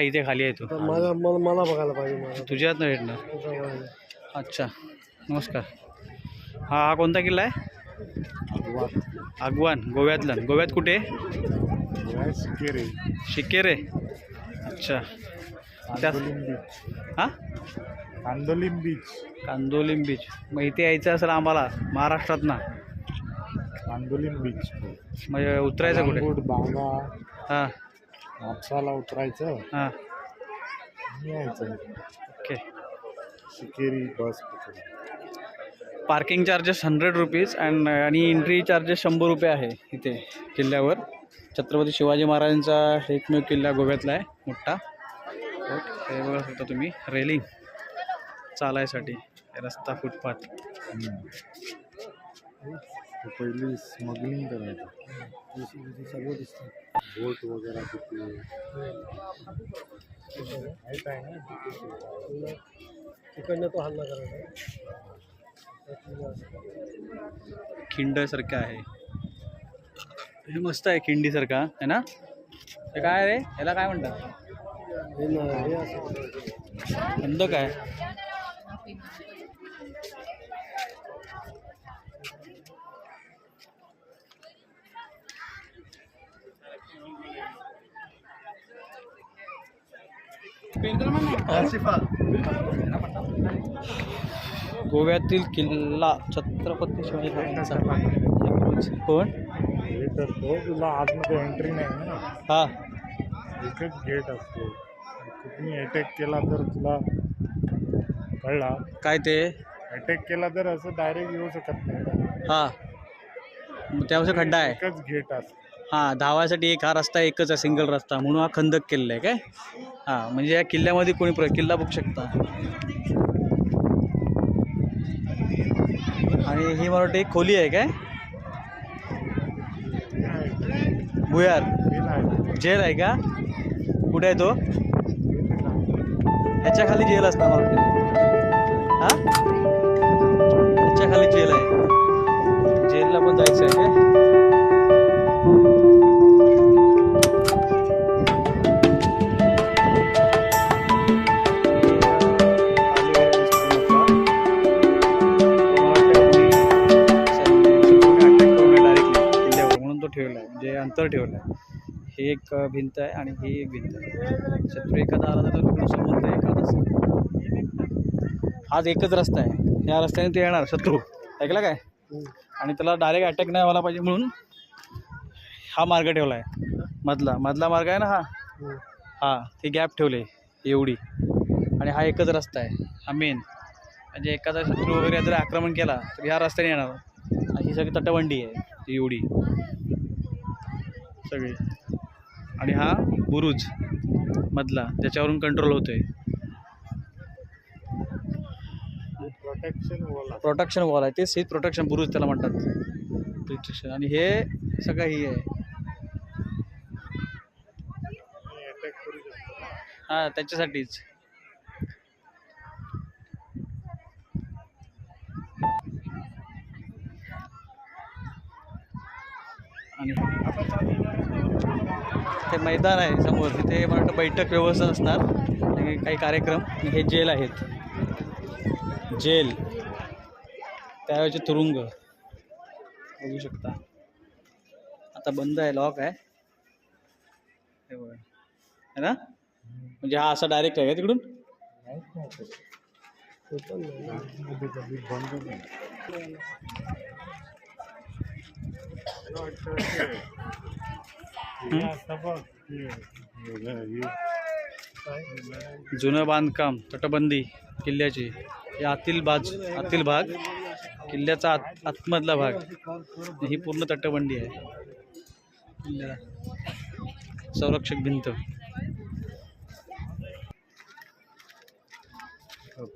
इथे खाली आहे तू. मला मला बघायला पाहिजे मला. तुझ्यात नाही भेटणार. अच्छा. नमस्कार. हा हा कोणता किल्ला आहे? आगवान गोव्यातला. गोव्यात कुठे? शिकेरी. शिकेरे अच्छा हां? कांदोलीम बीच. कांदोलीम बीच. मग इथे यायचं असेल आम्हाला महाराष्ट्रात ना कांदोलीम बीच. म्हणजे उतरायचं कुठे? बागा. हां. म्हापसाला उतरायचं. हां. यायचं. Okay. Sinquerim bus. Parking charges hundred rupees and आणि एंट्री चार्जेस शंभर रुपये आहे इथे किल्ल्यावर. छत्रपती शिवाजी महाराजांचा एकमेव किल्ला गोव्यातला आहे मोठा. हे बघा शकता तुम्ही रेलिंग चालायसाठी रस्ता फुटपाथ. ते पहिली स्मगलिंग करायचं. सगळं दिसतं. बोट वगैरे किती माहीत आहे ना तिकडनं तो हल्ला करायचा. खिंडसारखं आहे. हे मस्त आहे खिंडीसारखा आहे ना? हे काय रे? याला काय म्हणतात? हे असं. बंद काय गोव्यातील किल्ला छत्रपती शिवाजी महाराजांचा कोण? करतो तुला आतमध्ये एंट्री नाही ना. हा. एकच गेट असतो. कुठून अटॅक केला तर तुला कळला. काय ते? अटॅक केला तर असं डायरेक्ट येऊ शकत नाही. हा. मग त्यापासून खड्डा आहे. एकच गेट असतो. हां धावायसाठी एक हा रस्ता एकच आहे सिंगल रस्ता. म्हणून हा खंदक केलेला आहे काय? हां म्हणजे या किल्ल्यामध्ये कोणी प्र किल्ला बघू शकता. आणि ही मला वाटतं एक खोली आहे काय? भुयार. जेल आहे का? कुठे आहे तो? याच्या खाली जेल असणार मला वाटतं. हां? याच्या खाली जेल आहे. जेलला पण जायचं आहे. तो ठेवला आहे म्हणजे अंतर ठेवलं आहे. ही एक भिंत आहे आणि ही एक भिंत आहे. शत्रू एखादा आला तर तो समोर एखादा आज एकच रस्ता आहे. या रस्त्याने ते येणार शत्रू. ऐकला काय? आणि त्याला डायरेक्ट अटॅक नाही व्हायला पाहिजे म्हणून हा मार्ग ठेवला आहे. मधला मधला मार्ग आहे ना हा? हा ती गॅप ठेवले एवढी. आणि हा एकच रस्ता आहे हा मेन म्हणजे एखादा शत्रू वगैरे जर आक्रमण केला तर ह्या रस्त्याने येणार. ही सगळी तटबंडी आहे ती एवढी. सगळी. आणि हा बुरुज मधला ज्याच्यावरून कंट्रोल होतोय. प्रोटेक्शन वॉल प्रोटेक्शन वॉल आहे. तेच हे प्रोटेक्शन बुरुज त्याला म्हणतात. प्रोटेक्शन आणि हे सगळं ही आहे. हां त्याच्यासाठीच. आणि ते मैदान आहे समोर. तिथे मला वाटतं बैठक व्यवस्था असणार. आणि काही कार्यक्रम. हे जेल आहेत. जेल. त्यावेळेचे तुरुंग. बघू शकता. आता बंद आहे. लॉक आहे. हे बघा. है ना? म्हणजे हा असा डायरेक्ट आहे का तिकडून? बंद नाही. मला वाटतं ते- हे असं बघ, हे- हे- हे- काय? जुनं बांधकाम तटबंदी किल्ल्याची. हे आतील बाज आतील भाग किल्ल्याचा आत आतमधला भाग. ही पूर्ण तटबंदी आहे. किल्ल्याला संरक्षक भिंत.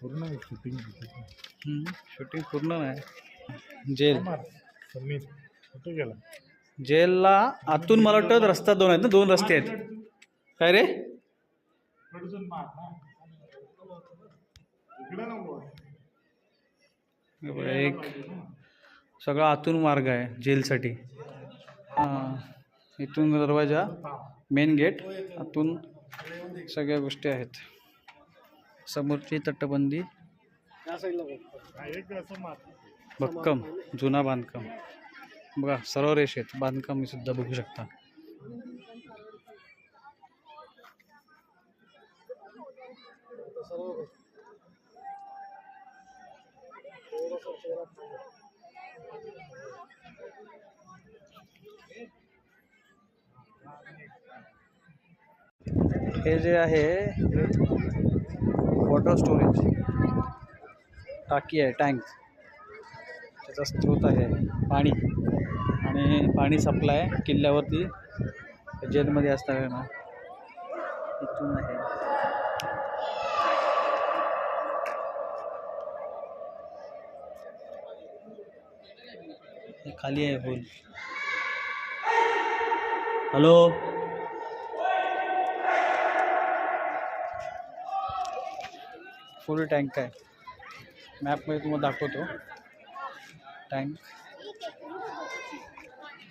पूर्ण शूटिंग शूटिंग पूर्ण नाही. जेल. कुठे गेला? जेलला आतून मला वाटतं रस्ता दोन आहेत ना दोन रस्ते आहेत. काय रे? एक. सगळा आतून मार्ग आहे जेलसाठी. हां इथून दरवाजा मेन गेट आतून सगळ्या गोष्टी आहेत. समोरची तटबंदी. भक्कम जुना बांधकाम. बघा सर्व रेष बांधकाम सुद्धा बघू शकता. हे जे आहे वॉटर स्टोरेज टाकी आहे टँक त्याचा स्रोत आहे पाणी. आणि पाणी सप्लाय किल्ल्यावरती जेलमध्ये असताना इथून हे खाली होल हॅलो? फुल टँक आहे. मॅपमध्ये तुम्हाला दाखवतो. टँक.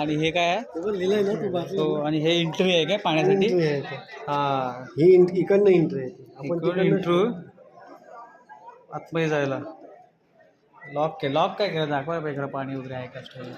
आणि हे काय आहे? लिहिलंय ना तू हो आणि हे इंटरव्ह्यू आहे काय पाण्यासाठी? हा. ही इकडनं इंटर आहे आपण तिकडनं इंटरव्ह्यू आतमध्ये जायला. लॉक के लॉक काय केलं? पाहिजे इकडं पाणी वगैरे आहे का स्टोरेज